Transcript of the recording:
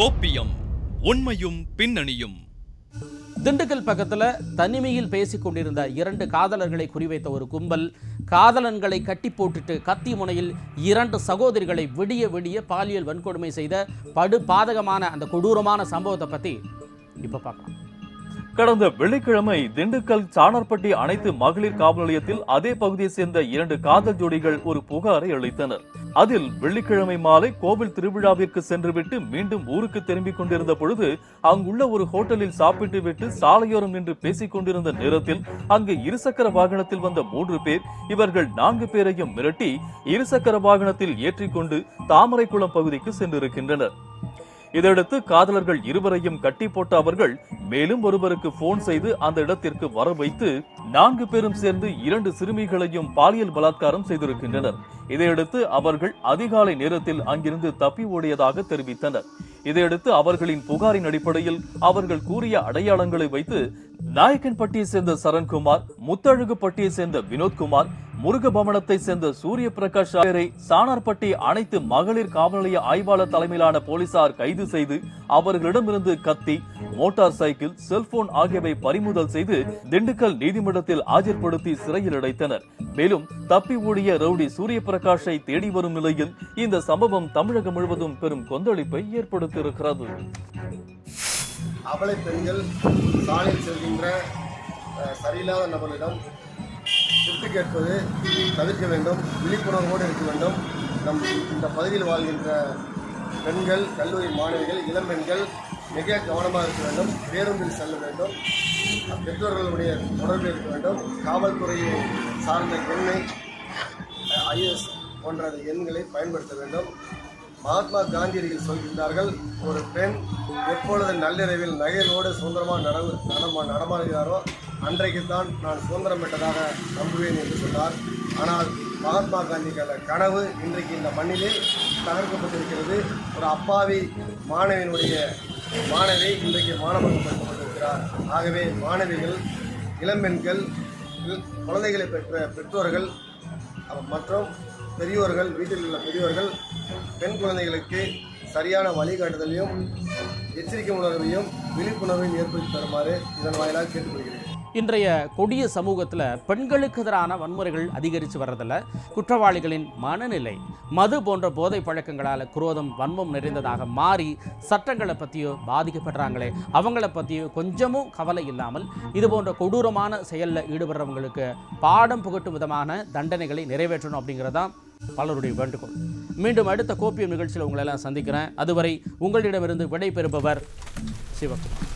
கோப்பியம் உண்மையும் பின்னணியும். திண்டுக்கல் பக்கத்தில் தனிமையில் பேசிக்கொண்டிருந்த இரண்டு காதலர்களை குறிவைத்த ஒரு கும்பல் காதலன்களை கட்டி போட்டுட்டு கத்தி முனையில் இரண்டு சகோதரிகளை விடிய விடிய பாலியல் வன்கொடுமை செய்த படு பாதகமான அந்த கொடூரமான சம்பவத்தை பற்றி இப்போ பார்க்கலாம். கடந்த வெள்ளிக்கிழமை திண்டுக்கல் சாணர்பட்டி அனைத்து மகளிர் காவல் நிலையத்தில் அதே பகுதியை சேர்ந்த இரண்டு காதல் ஜோடிகள் ஒரு புகாரை அளித்தனர். அதில் வெள்ளிக்கிழமை மாலை கோவில் திருவிழாவிற்கு சென்றுவிட்டு மீண்டும் ஊருக்கு திரும்பிக் கொண்டிருந்த பொழுது அங்குள்ள ஒரு ஹோட்டலில் சாப்பிட்டு விட்டு சாலையோரம் நின்று பேசிக் கொண்டிருந்த நேரத்தில் அங்கு இருசக்கர வாகனத்தில் வந்த மூன்று பேர் இவர்கள் நான்கு பேரையும் மிரட்டி இருசக்கர வாகனத்தில் ஏற்றிக்கொண்டு தாமரைக்குளம் பகுதிக்கு சென்றிருக்கின்றனர். இதையடுத்து காதலர்கள் இருவரையும் கட்டி போட்ட அவர்கள் மேலும் ஒருவருக்கு போன் செய்து அந்த இடத்திற்கு வர வைத்து நான்கு பேரும் சேர்ந்து இரண்டு சிறுமிகளையும் பாலியல் பலாத்காரம் செய்திருக்கின்றனர். இதையடுத்து அவர்கள் அதிகாலை நேரத்தில் அங்கிருந்து தப்பி ஓடியதாக தெரிவித்தனர். இதையடுத்து அவர்களின் புகாரின் அடிப்படையில் அவர்கள் கூறிய அடையாளங்களை வைத்து நாயக்கன்பட்டியை சேர்ந்த சரண்குமார் முத்தழகுப்பட்டியை சேர்ந்த வினோத்குமார் முருகபவனத்தை சேர்ந்த சூரிய பிரகாஷ் ஆகியோரை சாணார்பட்டி அனைத்து மகளிர் காவல் நிலைய ஆய்வாளர் தலைமையிலான போலீசார் கைது செய்து அவர்களிடமிருந்து கத்தி மோட்டார் சைக்கிள் செல்போன் ஆகியவை பறிமுதல் செய்து திண்டுக்கல் நீதிமன்றத்தில் ஆஜர்படுத்தி சிறையில் அடைத்தனர். மேலும் தப்பி ஓடிய ரவுடி சூரிய பிரகாஷை தேடி வரும் நிலையில் இந்த சம்பவம் தமிழகம் முழுவதும் பெரும் கொந்தளிப்பை ஏற்படுத்தியிருக்கிறது. அபலை பெண்கள் சாலையில் செல்கின்ற சரியில்லாத நபர்களிடம் சுட்டு கேட்பது தவிர்க்க வேண்டும் விழிப்புணர்வோடு இருக்க வேண்டும். நம் இந்த பகுதியில் வாழ்கின்ற பெண்கள் கல்லூரி மாணவிகள் இளம்பெண்கள் மிக கவனமாக இருக்க வேண்டும் பேருந்தில் செல்ல வேண்டும். பெற்றோர்களுடைய தொடர்பில் இருக்க வேண்டும். காவல்துறையை சார்ந்த எண்ணை ஐஎஸ் போன்ற எண்களை பயன்படுத்த வேண்டும். மகாத்மா காந்தியடிகள் சொல்கின்றார்கள் ஒரு பெண் எப்பொழுது நள்ளிரவில் நகைகளோடு சுதந்திரமாக நட நடமா நடமாடுகிறாரோ அன்றைக்கு தான் நான் சுதந்திரம் பெற்றதாக நம்புவேன் என்று சொன்னார். ஆனால் மகாத்மா காந்தி கண்ட கனவு இன்றைக்கு இந்த மண்ணிலே தகர்க்கப்பட்டிருக்கிறது. ஒரு அப்பாவி மாணவியினுடைய மாணவி இன்றைக்கு மாணவர்கள்படுத்தப்பட்டிருக்கிறார் ஆகவே மாணவிகள் இளம்பெண்கள் குழந்தைகளை பெற்ற பெற்றோர்கள் மற்றும் பெரியோர்கள் வீட்டில் உள்ள பெரியோர்கள் பெண் குழந்தைகளுக்கு சரியான வழிகாட்டுதலையும் எச்சரிக்கை உணர்வையும் விழிப்புணர்வையும் ஏற்படுத்தி தருமாறு இதன் வாயிலாக கேட்டுக்கொள்கிறேன். இன்றைய கொடிய சமூகத்தில் பெண்களுக்கு எதிரான வன்முறைகள் அதிகரித்து வர்றதில் குற்றவாளிகளின் மனநிலை மது போன்ற போதை பழக்கங்களால் குரோதம் வன்மம் நிறைந்ததாக மாறி சட்டங்களை பற்றியோ பாதிக்கப்படுறாங்களே அவங்கள பற்றியோ கொஞ்சமும் கவலை இல்லாமல் இது போன்ற கொடூரமான செயலில் ஈடுபடுறவங்களுக்கு பாடம் புகட்டும் விதமான தண்டனைகளை நிறைவேற்றணும் அப்படிங்கிறதான் பலருடைய வேண்டுகோள். மீண்டும் அடுத்த கோப்பியம் நிகழ்ச்சியில் உங்களெல்லாம் சந்திக்கிறேன். அதுவரை உங்களிடமிருந்து விடை பெறுபவர் சிவகுமார்.